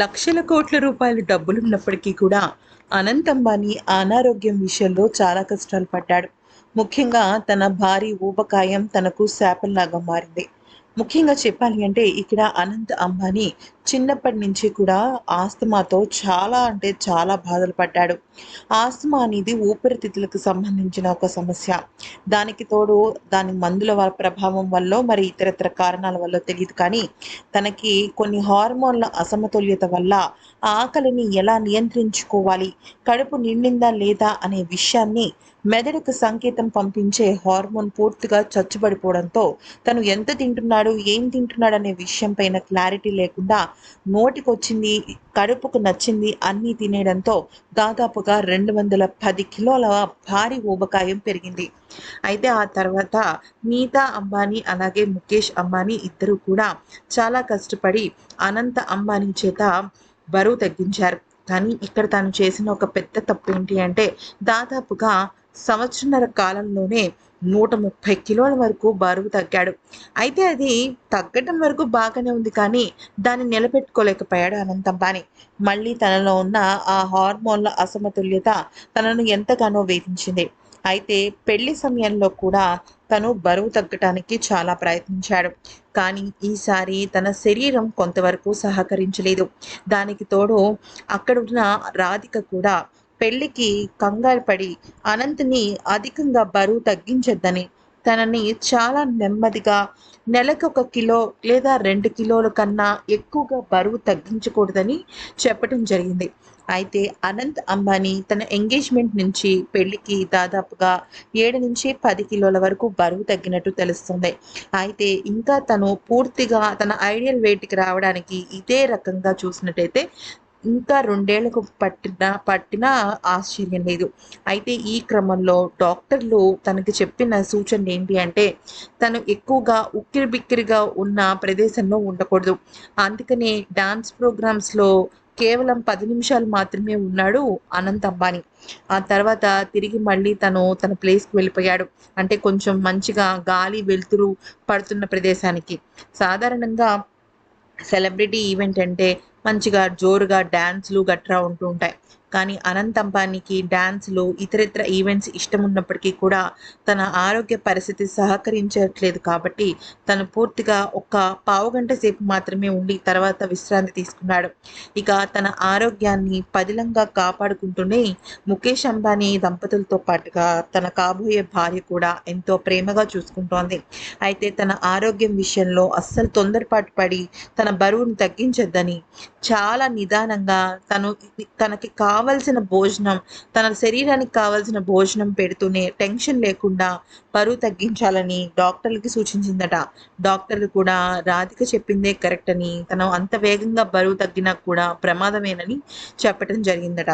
లక్షల కోట్ల రూపాయలు డబ్బులున్నప్పటికీ కూడా అనంత్ అంబానీ అనారోగ్యం విషయంలో చాలా కష్టాలు పడ్డాడు. ముఖ్యంగా తన భారీ ఊబకాయం తనకు శాపంలాగా మారింది. ముఖ్యంగా చెప్పాలి అంటే ఇక్కడ అనంత్ అంబానీ చిన్నప్పటి నుంచి కూడా ఆస్తమాతో చాలా అంటే చాలా బాధలు పడ్డాడు. ఆస్తమా అనేది ఊపిరితిత్తులకు సంబంధించిన ఒక సమస్య. దానికి తోడు దాని మందుల ప్రభావం వల్ల మరి ఇతరత్ర కారణాల వల్ల తెలియదు కానీ తనకి కొన్ని హార్మోన్ల అసమతుల్యత వల్ల ఆకలిని ఎలా నియంత్రించుకోవాలి కడుపు నిండిందా లేదా అనే విషయాన్ని మెదడుకు సంకేతం పంపించే హార్మోన్ పూర్తిగా చచ్చుబడిపోవడంతో తను ఎంత తింటున్నాడు ఏం తింటున్నాడు అనే విషయం పైన క్లారిటీ లేకుండా నోటికొచ్చింది కడుపుకు నచ్చింది అన్నీ తినేయడంతో దాదాపుగా రెండు వందల పది కిలోల భారీ ఊబకాయం పెరిగింది. అయితే ఆ తర్వాత నీతా అంబానీ అలాగే ముఖేష్ అంబానీ ఇద్దరు కూడా చాలా కష్టపడి అనంత అంబానీ చేత బరువు తగ్గించారు. కానీ ఇక్కడ తాను చేసిన ఒక పెద్ద తప్పు ఏంటి అంటే దాదాపుగా సంవత్సరన్నర కాలంలోనే నూట ముప్పై కిలోల వరకు బరువు తగ్గాడు. అయితే అది తగ్గటం వరకు బాగానే ఉంది కానీ దాన్ని నిలబెట్టుకోలేకపోయాడు అనంత అంబానీ. మళ్ళీ తనలో ఉన్న ఆ హార్మోన్ల అసమతుల్యత తనను ఎంతగానో వేధించింది. అయితే పెళ్ళి సమయంలో కూడా తను బరువు తగ్గటానికి చాలా ప్రయత్నించాడు. కానీ ఈసారి తన శరీరం కొంతవరకు సహకరించలేదు. దానికి తోడు అక్కడున్న రాధిక కూడా పెళ్ళికి కంగారు పడి అనంత్ని అధికంగా బరువు తగ్గించొద్దని తనని చాలా నెమ్మదిగా నెలకు ఒక కిలో లేదా రెండు కిలోల కన్నా ఎక్కువగా బరువు తగ్గించకూడదని చెప్పడం జరిగింది. అయితే అనంత్ అంబానీ తన ఎంగేజ్మెంట్ నుంచి పెళ్ళికి దాదాపుగా ఏడు నుంచి పది కిలోల వరకు బరువు తగ్గినట్టు తెలుస్తుంది. అయితే ఇంకా తను పూర్తిగా తన ఐడియల్ వెయిట్కి రావడానికి ఇదే రకంగా చూసినట్టయితే ఇంకా రెండేళ్ళకు పట్టిన పట్టిన ఆశ్చర్యం లేదు. అయితే ఈ క్రమంలో డాక్టర్లు తనకి చెప్పిన సూచన ఏంటి అంటే తను ఎక్కువగా ఉక్కిరి బిక్కిరిగా ఉన్న ప్రదేశంలో ఉండకూడదు. అందుకనే డాన్స్ ప్రోగ్రామ్స్లో కేవలం పది నిమిషాలు మాత్రమే ఉన్నాడు అనంత్ అంబానీ. ఆ తర్వాత తిరిగి మళ్ళీ తను తన ప్లేస్కి వెళ్ళిపోయాడు. అంటే కొంచెం మంచిగా గాలి వెలుతురు పడుతున్న ప్రదేశానికి. సాధారణంగా సెలబ్రిటీ ఈవెంట్ అంటే మంచిగా జోరుగా డ్యాన్స్లు గట్రా ఉంటూ ఉంటాయి. కానీ అనంత్ అంబానీకి డ్యాన్స్లు ఇతరితర ఈవెంట్స్ ఇష్టం ఉన్నప్పటికీ కూడా తన ఆరోగ్య పరిస్థితి సహకరించట్లేదు కాబట్టి తను పూర్తిగా ఒక్క పావు గంట సేపు మాత్రమే ఉండి తర్వాత విశ్రాంతి తీసుకున్నాడు. ఇక తన ఆరోగ్యాన్ని పదిలంగా కాపాడుకుంటూనే ముఖేష్ అంబానీ దంపతులతో పాటుగా తన కాబోయే భార్య కూడా ఎంతో ప్రేమగా చూసుకుంటోంది. అయితే తన ఆరోగ్యం విషయంలో అస్సలు తొందరపాటు పడి తన బరువును తగ్గించొద్దని చాలా నిదానంగా తను తనకి కావలసిన భోజనం తన శరీరానికి కావలసిన భోజనం పెడుతూనే టెన్షన్ లేకుండా బరువు తగ్గించాలని డాక్టర్లకి సూచించిందట. డాక్టర్లు కూడా రాధిక చెప్పిందే కరెక్ట్ అని తను అంత వేగంగా బరువు తగ్గినా కూడా ప్రమాదమేనని చెప్పడం జరిగిందట.